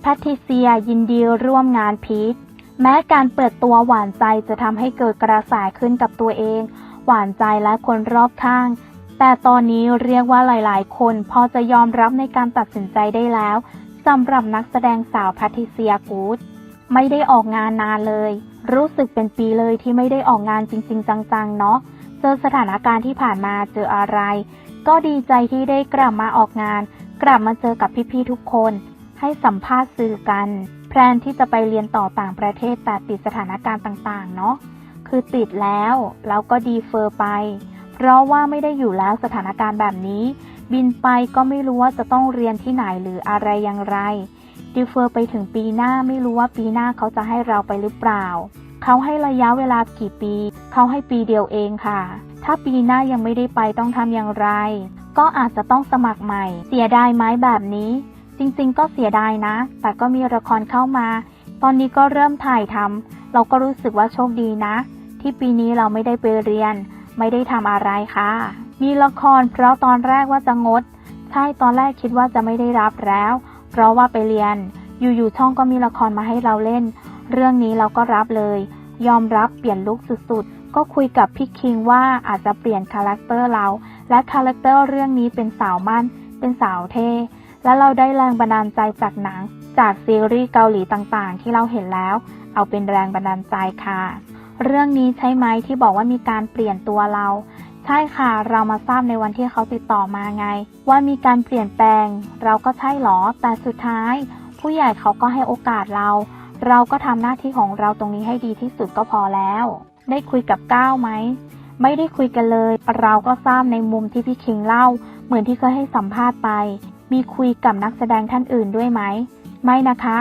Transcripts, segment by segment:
แพทริเซียยินดีร่วมงานพีทแม้การเปิดตัวหวานใจจะทำให้เกิดกระแสขึ้นกับตัวเอง หวานใจและคนรอบข้าง แต่ตอนนี้เรียกว่าหลาย ๆ คนพอจะยอมรับในการตัดสินใจได้แล้วสำหรับนักแสดงสาวแพทริเซียกูดไม่ได้ออกงานนานเลย รู้สึกเป็นปีเลยที่ไม่ได้ออกงานจริง ๆ จัง ๆ เนาะเจอสถานการณ์ที่ผ่านมาเจออะไร ก็ดีใจที่ได้กลับมาออกงาน กลับมาเจอกับพี่ ๆ ทุกคน ให้สัมภาษณ์สื่อกัน แพลนที่จะไปเรียนต่อต่างประเทศแต่ติดสถานการณ์ต่างๆ เนาะคือติดแล้วแล้วก็ดีเฟอร์ไป เพราะว่าไม่ได้อยู่แล้วสถานการณ์แบบนี้ บินไปก็ไม่รู้ว่าจะต้องเรียนที่ไหนหรืออะไรอย่างไรดีเฟอร์ไปถึงปีหน้าไม่รู้ว่าปีหน้าเขาจะให้เราไปหรือเปล่า เขาให้ระยะเวลากี่ปี เขาให้ปีเดียวเองค่ะ ถ้าปีหน้ายังไม่ได้ไปต้องทำอย่างไร ก็อาจจะต้องสมัครใหม่ เสียดายไหมแบบนี้ จริงๆ ก็เสียดายนะ แต่ก็มีละครเข้ามา ตอนนี้ก็เริ่มถ่ายทำ เราก็รู้สึกว่าโชคดีนะ ที่ปีนี้เราไม่ได้ไปเรียน ไม่ได้ทำอะไรค่ะ มีละครเพราะตอนแรกว่าจะงด ใช่ตอนแรกคิดว่าจะไม่ได้รับแล้ว เพราะว่าไปเรียน อยู่ๆช่องก็มีละครมาให้เราเล่น เรื่องนี้เราก็รับเลย ยอมรับเปลี่ยนลุคสุดๆ ก็คุยกับพี่คิงว่าอาจจะเปลี่ยนคาแรคเตอร์เรา และคาแรคเตอร์เรื่องนี้เป็นสาวมั่น เป็นสาวเท่ และเราได้แรงบันดาลใจจากหนัง จากซีรีส์เกาหลีต่างๆ ที่เราเห็นแล้ว เอาเป็นแรงบันดาลใจค่ะ เรื่องนี้ใช่ไหมที่บอกว่ามีการเปลี่ยนตัวเรา ใช่ค่ะ เรามาทราบในวันที่เขาติดต่อมาไง ว่ามีการเปลี่ยนแปลง เราก็ใช่หรอ แต่สุดท้าย ผู้ใหญ่เขาก็ให้โอกาสเรา เราก็ทำหน้าที่ของเราตรงนี้ให้ดีที่สุดก็พอแล้ว ได้คุยกับก้าวไหมไม่ได้คุยกันเลย เราก็ทราบในมุมที่พี่คิงเล่า เหมือนที่เคยให้สัมภาษณ์ไป มีคุยกับนักแสดงท่านอื่นด้วยไหม ไม่นะคะ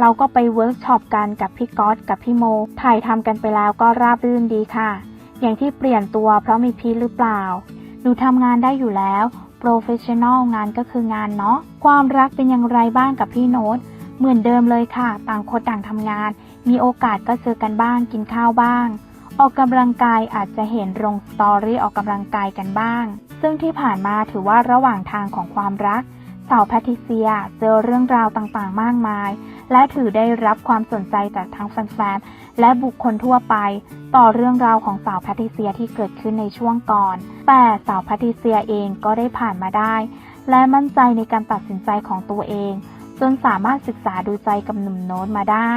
เราก็ไปเวิร์กช็อปกันกับพี่ก๊อตกับพี่โม ถ่ายทำกันไปแล้วก็ราบรื่นดีค่ะ อย่างที่เปลี่ยนตัวเพราะมีพีหรือเปล่า หนูทำงานได้อยู่แล้ว โปรเฟชชั่นอลงานก็คืองานเนาะ ความรักเป็นอย่างไรบ้างกับพี่โน้ต เหมือนเดิมเลยค่ะ ต่างคนต่างทำงาน มีโอกาสก็เจอกันบ้าง กินข้าวบ้าง ออกกำลังกายอาจจะเห็นลงสตอรี่ออกกำลังกายกันบ้าง ซึ่งที่ผ่านมาถือว่าระหว่างทางของความรัก สาวแพทริเซียเจอเรื่องราวต่างๆ มากมาย และถือได้รับความสนใจจากทั้งแฟนๆ และบุคคลทั่วไป ต่อเรื่องราวของสาวแพทริเซียที่เกิดขึ้นในช่วงก่อน แต่สาวแพทริเซียเองก็ได้ผ่านมาได้ และมั่นใจในการตัดสินใจของตัวเอง จนสามารถศึกษาดูใจกับหนุ่มโน้ตมาได้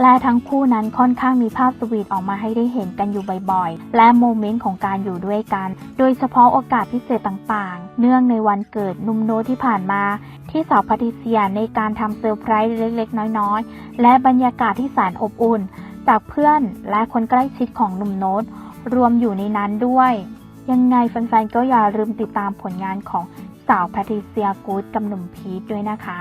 และทั้งคู่นั้นค่อนข้างมีภาพสวีทออกมาให้ได้เห็นกันอยู่บ่อยๆ และโมเมนต์ของการอยู่ด้วยกัน โดยเฉพาะโอกาสพิเศษต่างๆ เนื่องในวันเกิดนุ่มโนที่ผ่านมา ที่สาวพทริเซียในการทำเซอร์ไพรส์เล็กๆ น้อยๆ และบรรยากาศที่แสนอบอุ่น จากเพื่อนและคนใกล้ชิดของนุ่มโนตรวมอยู่ในนั้นด้วย ยังไงแฟนๆก็อย่าลืมติดตามผลงานของสาวแพทริเซียกูดกับหนุ่มพีทด้วยนะคะ